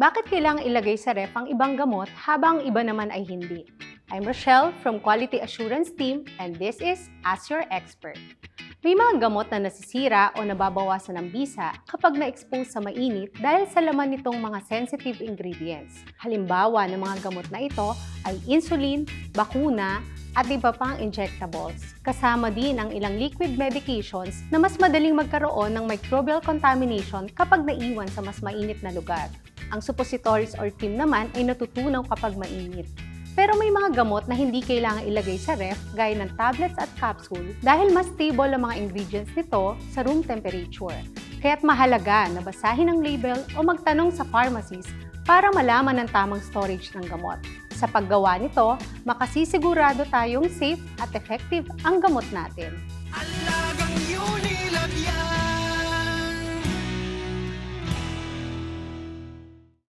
Bakit kailangang ilagay sa ref ang ibang gamot habang iba naman ay hindi? I'm Rochelle from Quality Assurance Team and this is Ask Your Expert. May mga gamot na nasisira o nababawasan ng bisa kapag na-expose sa mainit dahil sa laman nitong mga sensitive ingredients. Halimbawa ng mga gamot na ito ay insulin, bakuna, at iba pang injectables. Kasama din ang ilang liquid medications na mas madaling magkaroon ng microbial contamination kapag naiwan sa mas mainit na lugar. Ang suppositories or cream naman ay natutunaw kapag mainit. Pero may mga gamot na hindi kailangan ilagay sa ref gaya ng tablets at capsule dahil mas stable ang mga ingredients nito sa room temperature. Kaya't mahalaga na basahin ang label o magtanong sa pharmacist para malaman ang tamang storage ng gamot. Sa paggawa nito, makasisigurado tayong safe at effective ang gamot natin. Alagang yan